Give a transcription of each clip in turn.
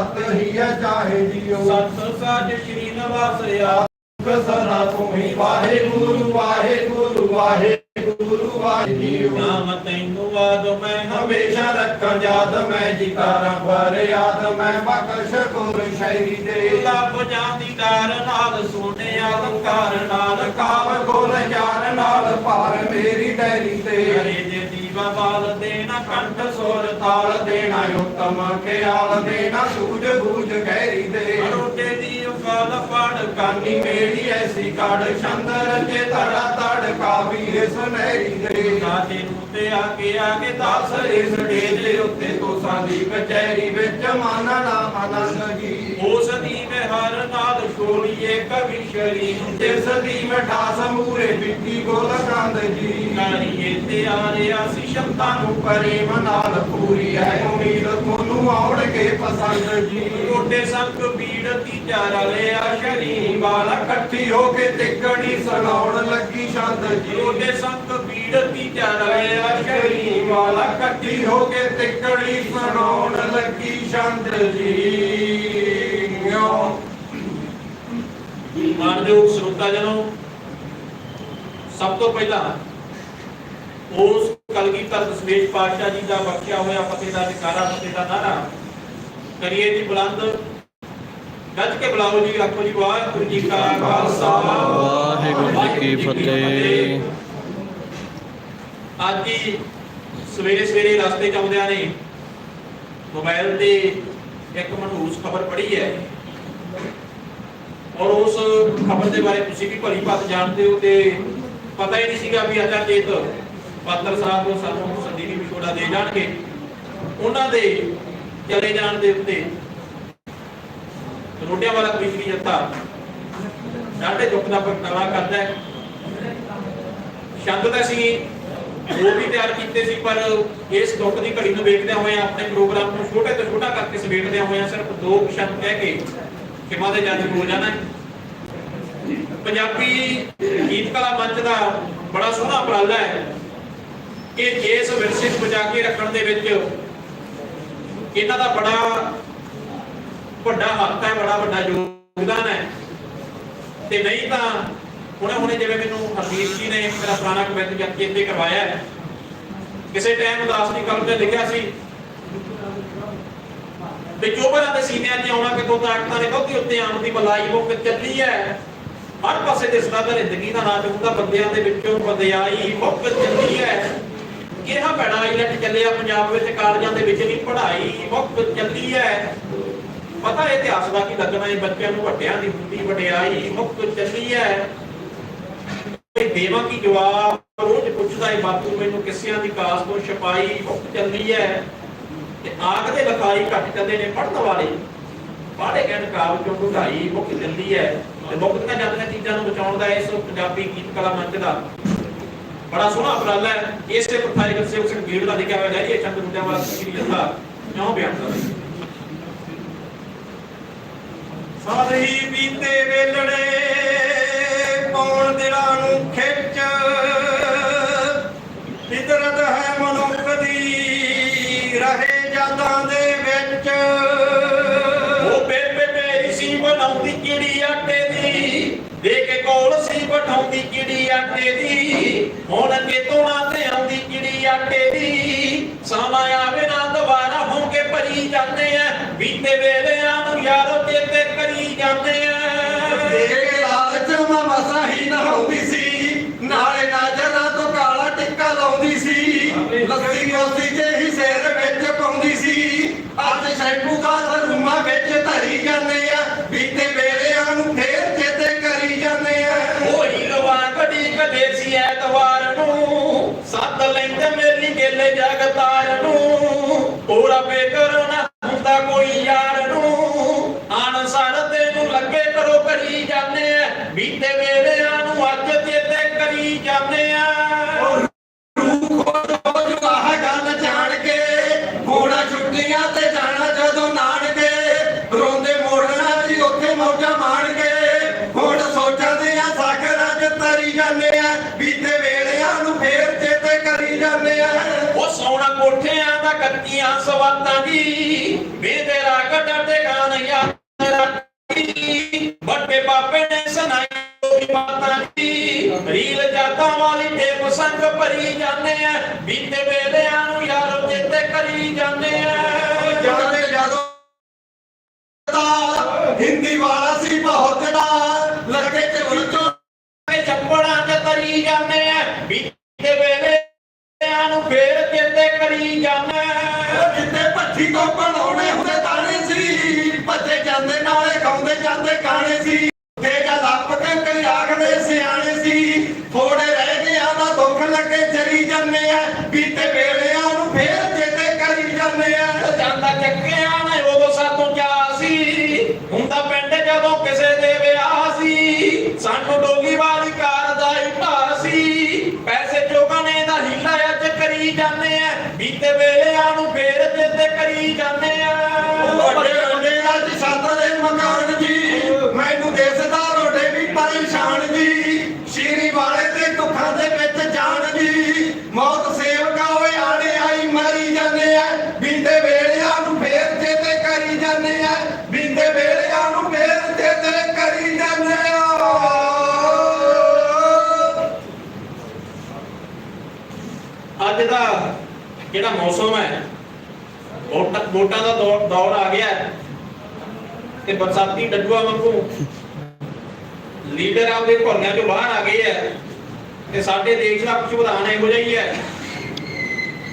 ਸਤ ਹੀ ਹੈ ਚਾਹੇ ਜੀਓ। ਸਤ ਸਾਜ ਸ਼੍ਰੀ ਨਵਾਸਿਆ ਕਸਨਾ ਤੁਮੀ ਵਾਹਿਗੁਰੂ ਵਾਹਿਗੁਰੂ ਵਾਹਿਗੁਰੂ ਵਾਹਿਗੁਰੂ। ਨਾਮ ਤੈਨੂੰ ਆਦ ਮੈਂ ਹਮੇਸ਼ਾ ਰੱਖਾਂ ਯਾਦ ਮੈਂ ਜਿਕਾਰਾਂ ਪਰ ਯਾਦ ਮੈਂ ਬਖਸ਼ ਗੁਰ ਸ਼ੈਰੀ ਦੇ ਲੱਭ ਜਾਂਦੀ ਕਾਰ ਨਾਲ ਸੋਨੇ ਅਲੰਕਾਰ ਨਾਲ, ਕਾਵ ਗੋਲ ਯਾਰ ਨਾਲ ਪਾਰ ਮੇਰੀ ਡੈਰੀ ਤੇ। ਹਰੇ ਦੇ ਦੀਵਾ ਬਾਲ ਦੇਣਾ, ਕੰਠ ਸੁਰ ਤਾਲ ਦੇਣਾ, ਉਤਮ ਖਿਆਲ ਦੇਣਾ, ਸੂਝ ਬੂਝ ਗਹਿਰੀ ਦੇ ਅਰੋਟੇ ਦੀ ਉਕਾਲ ਪੜ ਕਾਨੀ ਮੇਰੀ ਐਸੀ ਕਾੜ ਚੰਦਰ ਤੇ ਤੜਾ ਤੜ ਕਾਵੀ ਸੁਨਹਿਰੀ ਦੇ ਗਾਤੇ ਨੂੰ ਤੇ ਆ ਕੇ ਆ ਕੇ ਦਾਸ ਦਾਸ ਇਸ ਦੇ ਉੱਤੇ ਤੋਸਾਂ ਦੀ ਕਚਹਿਰੀ ਵਿੱਚ ਮਾਨਣਾ ਆਨੰਦ ਜੀ ਉਸ ਦੀ ਮੈਂ ਹਰ ਨਾਲ ਛੋੜੀਏ ਕਵੀ ਸ਼ਰੀਰ ਜਿਸ ਦੀ ਮਠਾਸ ਮੂਰੇ ਬਿੱਟੀ ਗੋਲ ਕੰਦ ਜੀ। ਕਰੀਏ ਤੇ ਆਰਿਆ ਸੀ ਸ਼ਬਦਾਂ ਨੂੰ ਨੂੰ ਪ੍ਰੇਮ ਨਾਲ ਪੂਰੀ ਹੈ ਉਮੀਦ ਤੁਹਾਨੂੰ ਆਉਣਗੇ ਪਸੰਦ ਜੀ। ਰੋਟੇ ਸੰਗ ਬੀੜ ਤੀਜਾ ਰਲਿਆ ਸ਼ਰੀਰ ਵਾਲਾ ਇਕੱਠੀ ਹੋ ਕੇ ਤਿੱਕੜੀ ਸੁਣਾਉਣ ਲੱਗੀ ਛੰਦ ਜੀ। ਰੋਟੇ ਸੰਗ ਬੀੜ ਤੀਜਾ ਰਲਿਆ ਸ਼ਰੀਰ ਕਰੀ ਵਾਲਾ ਇਕੱਠੀ ਹੋ ਕੇ ਤਿੱਕੜੀ ਸੁਣਾਉਣ ਲੱਗੀ ਛੰਦ ਜੀ। ਮਾਨਯੋਗ ਸਰੋਤਾ ਜਨੋ ਸਭ ਤੋਂ ਪਹਿਲਾਂ ਉਸ ਕਲਗੀਧਰ ਦਸਵੇਸ਼ ਪਾਤਸ਼ਾਹ ਜੀ ਦਾ ਬਖਸ਼ਿਆ ਹੋਇਆ ਫਤਿਹ ਦਾ ਨਿਕਾਰਾ ਫਤਿਹ ਦਾ ਨਾਰਾ ਕਰੀਏ ਜੀ ਬੁਲੰਦ। ਗੱਜ ਕੇ ਬੁਲਾਓ ਜੀ ਆਖੋ ਜੀ ਵਾਹਿਗੁਰੂ ਜੀ ਕਾ ਖਾਲਸਾ। ਵਾਹਿਗੁਰੂ ਜੀ ਕੀ ਫਤਿਹ। ਅੱਜ ਹੀ ਸਵੇਰੇ ਸਵੇਰੇ ਰਸਤੇ ਚ ਆਉਂਦਿਆਂ ਨੇ ਮੋਬਾਈਲ ਤੇ ਇੱਕ ਮਨਹੂਸ ਖਬਰ ਪੜ੍ਹੀ ਹੈ। ਔਰ ਉਸ ਖਬਰ ਦੇ ਬਾਰੇ ਤੁਸੀਂ ਵੀ ਭਲੀ ਭਾਤ ਜਾਣਦੇ ਹੋ ਤੇ ਪਤਾ ਹੀ ਨਹੀਂ ਸੀਗਾ ਵੀ ਅਚਾ ਚੇਤ ਪਾਤਰ ਸਾਹਿਬ ਨੂੰ ਸਾਨੂੰ ਸੰਦੀਪ ਵਿਛੋੜਾ ਦੇ ਜਾਣਗੇ। ਉਹਨਾਂ ਦੇ ਚਲੇ ਜਾਣ ਦੇ ਉੱਤੇ ਰੋਡਿਆਂ ਵਾਲਾ ਕਮਿਸ਼ਨਰੀ ਜੱਤਾ ਡਾਢੇ ਦੁੱਖ ਦਾ ਪ੍ਰਗਟਾਵਾ ਕਰਦਾ ਹੈ। ਸ਼ੰਦ ਤਾਂ ਅਸੀਂ ਹੋਰ ਵੀ ਤਿਆਰ ਕੀਤੇ ਸੀ, ਪਰ ਇਸ ਦੁੱਖ ਦੀ ਘੜੀ ਨੂੰ ਵੇਖਦਿਆਂ ਹੋਇਆਂ ਆਪਣੇ ਪ੍ਰੋਗਰਾਮ ਨੂੰ ਛੋਟੇ ਤੋਂ ਛੋਟਾ ਕਰਕੇ ਸਮੇਟਦਿਆਂ ਹੋਇਆਂ ਸਿਰਫ ਦੋ ਸ਼ਬਦ ਕਹਿ ਕੇ ਖਿਮਾ ਦੇ ਜੱਜ ਹੋ ਜਾਣਾ ਪੰਜਾਬੀ ਗੀਤ ਕਲਾ ਮੰਚ ਦਾ ਬੜਾ ਸੋਹਣਾ ਉਪਰਾਲਾ ਹੈ ਕਿ ਇਸ ਵਿਰਸੇ ਨੂੰ ਬਚਾ ਕੇ ਰੱਖਣ ਦੇ ਵਿੱਚ ਇਹਨਾਂ ਦਾ ਬੜਾ ਵੱਡਾ ਹੱਥ ਹੈ, ਬੜਾ ਵੱਡਾ ਯੋਗਦਾਨ ਹੈ। ਤੇ ਨਹੀਂ ਤਾਂ ਹੁਣੇ ਹੁਣੇ ਜਿਵੇਂ ਮੈਨੂੰ ਹਰਦੀਪ ਜੀ ਨੇ ਮੇਰਾ ਪੁਰਾਣਾ ਕਮੈਂਟ ਜਦ ਚੇਤੇ ਕਰਵਾਇਆ ਹੈ। ਕਿਸੇ ਟਾਈਮ ਉਦਾਸ ਦੀ ਕਲਮ ਤੇ ਲਿਖਿਆ ਸੀ। ਵੀ ਚੋਬਰਾਂ ਦੇ ਸੀਨਿਆਂ 'ਚ ਆਉਣਾ ਕਿ ਦੋ ਤਾਕਤਾਂ ਨੇ, ਬਹੁਤੀ ਉੱਤੇ ਆਉਣ ਦੀ ਮਲਾਈ ਮੁੱਕ ਚੱਲੀ ਹੈ। ਹਰ ਪਾਸੇ ਦਿਸਦਾ ਤਾਂ ਜ਼ਿੰਦਗੀ ਦਾ ਨਾਚ ਹੁੰਦਾ ਬੰਦਿਆਂ ਦੇ ਵਿੱਚੋਂ ਬੰਦਿਆਈ ਮੁੱਕ ਚੱਲੀ ਹੈ। ਕਿਹਾ ਭੈਣਾ ਆਈਲੈਟ ਚੱਲਿਆ ਪੰਜਾਬ ਵਿੱਚ, ਕਾਲਜਾਂ ਦੇ ਵਿੱਚ ਵੀ ਪੜ੍ਹਾਈ ਮੁੱਕ ਚੱਲੀ ਹੈ। ਪਤਾ ਇਤਿਹਾਸ ਦਾ ਕੀ ਲੱਗਣਾ ਹੈ, ਬੱਚਿਆਂ ਨੂੰ ਵੱਡਿਆਂ ਦੀ ਹੁੰਦੀ, ਵਡਿਆਈ ਮੁੱਕ ਚੱਲੀ ਹੈ। ਦੇਵਾਂ ਕੀ ਜਵਾਬ ਰੋਜ਼ ਪੁੱਛਦਾ ਹੈ, ਬਾਪੂ, ਮੈਨੂੰ ਕਿਸਿਆਂ ਦੀ ਕਾਸ ਤੋਂ ਛਪਾਈ ਮੁੱਕ ਚੱਲੀ ਹੈ? ਤੇ ਆਖ ਲਖਾਈ ਘੱਟ ਚੱਲੇ ਨੇ ਪੜਨ ਵਾਲੇ। ਪਾੜੇ ਕਹਿਣ ਕਾਬ ਚੋਂ ਢੁਕਾਈ ਮੁੱਕ ਚੱਲੀ ਹੈ, ਤੇ ਮੁੱਕਦੀਆਂ ਜਾਂਦੀਆਂ ਚੀਜ਼ਾਂ ਨੂੰ ਬਚਾਉਣ ਦਾ ਇਸ ਪੰਜਾਬੀ ਗੀਤ ਕਲਾ ਮੰਚ ਦਾ ਬੜਾ ਸੋਹਣਾ ਉਪਰਾਲਾ ਹੈ। ਇਸੇ ਪ੍ਰਥਾਇ ਗਰਸੇਵਕ ਸਿੰਘ ਗੀੜ ਦਾ ਲਿਖਿਆ ਹੋਇਆ ਹੈ, ਇਹ ਚੰਦ ਮੁੰਡਿਆਂ ਵਾਲਾ ਸ੍ਰੀ ਜੱਥਾ ਕਿਉਂ ਬਿਆਨ ਕਰਦਾ ਸਾਰੀ ਬੀਤੇ ਵੇਲੜੇ ਦਿਲਾਂ ਨੂੰ ਖਿੱਚ। ਫਿਤਰਤ ਹੈ ਮਨੁੱਖ ਦੀ, ਰਹੇ ਜਾਤਾਂ ਦੇ ਵਿੱਚ। ਉਹ ਬੇਬੇ ਮੇਰੀ ਸੀ ਬਣਾਉਂਦੀ ਕਿਹੜੀ ਆਟੇ ਦੀ ਦੇ ਕੇ ਕੋਲ ਸੀ ਬਠਾਉਂਦੀ ਕਿਹੜੀ ਆਟੇ ਦੀ। ਹੁਣ ਅੱਗੇ ਤੋਂ ਨਾ ਤੇ ਆਉਂਦੀ ਕਿਹੜੀ ਆਟੇ ਦੀ। ਸਾਲਾ ਆਵੇ ਨਾ ਦੁਬਾਰਾ ਹੋ ਕੇ ਭਰੀ ਜਾਂਦੇ ਆ। ਬੀਤੇ ਵੇਲਿਆਂ ਨੂੰ ਯਾਰੋ ਚੇਤੇ ਕਰੀ ਜਾਂਦੇ ਆ। ਮਸਾ ਹੀ ਨਹਾਉਂਦੀ ਸੀ। ਨਾਲੇ ਨਾਜਰਾਂ ਤੋਂ ਕਾਲਾ ਟਿੱਕਾ ਲਾਉਂਦੀ ਸੀ। ਲੱਸੀ ਕੋਸੀ ਜਿਹੀ ਸਿਰ ਵਿੱਚ ਪਾਉਂਦੀ ਸੀ। ਅੱਜ ਸ਼ੈਂਪੂ ਦਾ ਰੂਮਾ ਵਿੱਚ ਧਰੀ ਜਾਂਦੇ ਆ। ਬੀਤੇ ਵੇਲਿਆਂ ਨੂੰ ਫੇਰ ਚੇਤੇ ਕਰੀ ਜਾਂਦੇ ਆ। ਹੋਈ ਰਵਾ ਕਦੀ ਕਦੇ ਸੀ ਐਤਵਾਰ ਨੂੰ। ਸੱਦ ਲੈਂਦੇ ਮੇਰੀ ਗੇਲੇ ਜਗਤਾਰ ਨੂੰ। ਪੂਰਾ ਬੇਕਰ ਨਾ ਹੁੰਦਾ ਕੋਈ ਜਾਂਦੇ ਆ। ਰੋਜ਼ ਆਹ ਗੱਲ ਜਾਣ ਕੇ ਘੋੜਾ ਛੁੱਟੀਆਂ ਤੇ ਜਾਣਾ ਜਦੋਂ ਨਾਨਕੇ ਰੋਂਦੇ ਮੋੜਨਾ ਜੀ ਉੱਥੇ ਮੌਜਾਂ ਮਾਣ ਕੇ ਹੁਣ ਸੋਚਦੇ ਆ ਸਾਗਰਾਂ 'ਚ ਤਰੀ ਜਾਂਦੇ ਆ ਬੀਤੇ ਵੇਲਿਆਂ ਨੂੰ ਫੇਰ ਚੇਤੇ ਕਰੀ ਜਾਂਦੇ ਆ ਉਹ ਸੋਹਣਾ ਕੋਠਿਆਂ ਦਾ ਕੱਚੀਆਂ ਸਵਾਤਾਂ ਦੀ, ਵੇ ਤੇਰਾ ਗੱਡਾ ਤੇ ਬਾਤਾਂ ਰੀਲ ਜਾਤਾਂ ਵਾਲੀ ਤੇ ਪਸੰਦ ਭਰੀ ਜਾਂਦੇ ਆ। ਬੀਤੇ ਵੇਲਿਆਂ ਨੂੰ ਯਾਰੋ ਚੇਤੇ ਕਰੀ ਜਾਂਦੇ ਆ। ਜਾਂਦੇ ਜਦੋਂ ਹਿੰਦੀ ਵਾਲਾ ਸੀ ਬਹੁਤ ਦਾ ਲੱਗੇ ਤੇ ਵਿੱਚੋਂ ਤੇ ਚੱਪੜਾਂ 'ਚ ਤਰੀ ਜਾਂਦੇ ਆ। ਬੀਤੇ ਵੇਲਿਆਂ ਨੂੰ ਫੇਰ ਚੇਤੇ ਕਰੀ ਜਾਂਦੇ ਆ। ਜਿੱਤੇ ਭੱਠੀ ਤੋਂ ਬਣਾਉਣੇ ਹੁੰਦੇ ਦਾਣੇ ਵੱਡੇ ਦੇ ਮਕਾਨ ਜੀ। ਮੈਨੂੰ ਦੇਸਦਾ ਰੋਡੇ ਵੀ ਪਰੇਸ਼ਾਨ ਜੀ। ਸ਼ੀਰੀ ਵਾਲੇ ਤੇ ਦੁੱਖਾਂ ਦੇ ਵਿੱਚ ਜਾਣ ਜੀ। ਮੌਤ ਸੇਵਕਾ ਹੋਏ ਆੜੇ ਆਈ ਮਰੀ ਜਾਂਦੇ ਆ। ਬੀਤੇ ਵੇਲਿਆਂ ਨੂੰ ਫੇਰ ਚੇਤੇ ਕਰੀ ਜਾਂਦੇ ਆ। ਬੀਤੇ ਵੇਲਿਆਂ ਨੂੰ ਫੇਰ ਚੇਤੇ ਕਰੀ ਜਾਂਦੇ ਆ। ਅੱਜ ਦਾ ਜਿਹੜਾ ਮੌਸਮ ਹੈ? ਵੋਟਾਂ ਦਾ ਦੌਰ ਦੌਰ ਆ ਗਿਆ ਹੈ। ਤੇ ਬਰਸਾਤੀ ਡੱਡੂਆਂ ਵਾਂਗੂ ਲੀਡਰ ਆਪਦੇ ਘੋਲਿਆਂ ਚੋਂ ਬਾਹਰ ਆ ਗਏ ਹੈ ਤੇ ਸਾਡੇ ਦੇਸ਼ ਦਾ ਪ੍ਰਧਾਨ ਇਹੋ ਜਿਹਾ ਹੀ ਹੈ।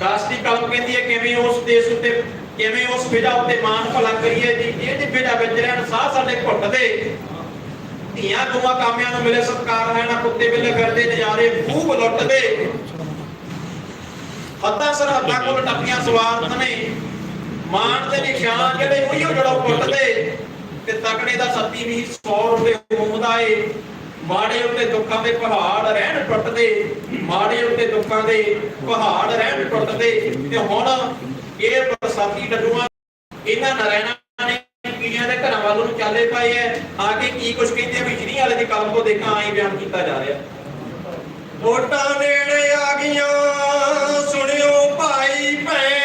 ਦਾਸਤੀ ਕਲਮ ਕਹਿੰਦੀ ਹੈ, ਕਿਵੇਂ ਉਸ ਦੇਸ਼ ਉੱਤੇ, ਕਿਵੇਂ ਉਸ ਫਿਜਾ ਉੱਤੇ ਮਾਨ ਭਲਾ ਕਰੀਏ ਜੀ? ਇਹ ਜੀ ਵਿੱਚ ਰਹਿਣ, ਸਾਹ ਸਾਡੇ ਘੁੱਟ ਦੇ। ਧੀਆਂ ਦੁਆ ਕਾਮਿਆਂ ਨੂੰ ਮਿਲੇ, ਸਤਕਾਰ ਹੈ ਨਾ ਕੁੱਤੇ ਵੇਲੇ ਫਿਰਦੇ, ਨਜ਼ਾਰੇ ਖੂਬ ਲੁੱਟਦੇ ਹੱਦਾਂ ਸਰਹੱਦਾਂ ਕੋਲ ਟੱਪੀਆਂ ਸਵਾਰਤ ਨੇ। ਮਾਨ ਦੇ ਨਿਸ਼ਾਨ ਜਿਹੜੇ, ਉਹੀ ਜੜੋਂ ਪੁੱਟਦੇ ਤੇ ਤਕੜੇ ਦਾ ਸੱਤੀ ਵੀ 100 ਰੁਪਏ ਹੋਮਦਾ ਏ ਮਾੜੇ ਉੱਤੇ ਦੁੱਖਾਂ ਦੇ ਪਹਾੜ ਰਹਿਣ ਟੁੱਟਦੇ, ਮਾੜੇ ਉੱਤੇ ਦੁੱਖਾਂ ਦੇ ਪਹਾੜ ਰਹਿਣ ਟੁੱਟਦੇ। ਤੇ ਹੁਣ ਇਹ ਬਰਸਾਤੀ ਡੱਡੂਆਂ ਇਹਨਾਂ ਨਰੈਣਾ ਨੇ ਕੀੜੀਆਂ ਦੇ ਘਰਾਂ ਵੱਲ ਨੂੰ ਚਾਲੇ ਪਏ ਐ। ਆ ਕੇ ਕੀ ਕੁਛ ਕਹਿੰਦੇ ਆ ਵਿਚਰੀ ਵਾਲੇ ਦੀ ਕਲਮ ਤੋਂ ਦੇਖਾਂ ਆਈ ਬਿਆਨ ਕੀਤਾ ਜਾ ਰਿਹਾ। ਵੋਟਾਂ ਨੇੜੇ ਆ ਗਈਆਂ, ਸੁਣਿਓ ਭਾਈ ਭੈਣ।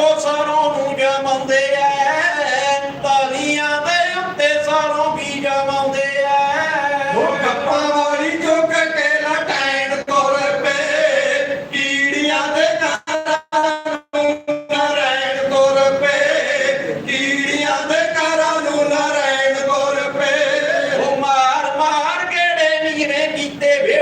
ਦੇਖੋ ਸਰੋਂ ਨੂੰ ਜਮਾਉਂਦੇ ਐ ਤਾਲੀਆਂ ਦੇ ਉੱਤੇ ਸਰੋਂ ਵੀ ਜਮਾਉਂਦੇ ਐ। ਉਹ ਕੱਪਾਂ ਵਾਲੀ ਚੁੱਕ ਕੇ ਲਟੈਣ ਤੁਰ ਪਏ ਕੀੜੀਆਂ ਦੇ ਘਰਾਂ ਨੂੰ ਨਰੈਣ ਤੁਰ ਪਏ ਕੀੜੀਆਂ ਦੇ ਘਰਾਂ ਨੂੰ ਨਰੈਣ ਤੁਰ ਪਏ। ਉਹ ਮਾਰ ਮਾਰ ਕਿਹੜੇ ਨੀਰੇ ਕੀਤੇ ਵੇ?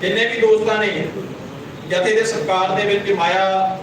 ਜਿੰਨੇ ਵੀ ਦੋਸਤਾਂ ਨੇ ਜਥੇ ਦੇ ਸਰਕਾਰ ਦੇ ਵਿੱਚ ਮਾਇਆ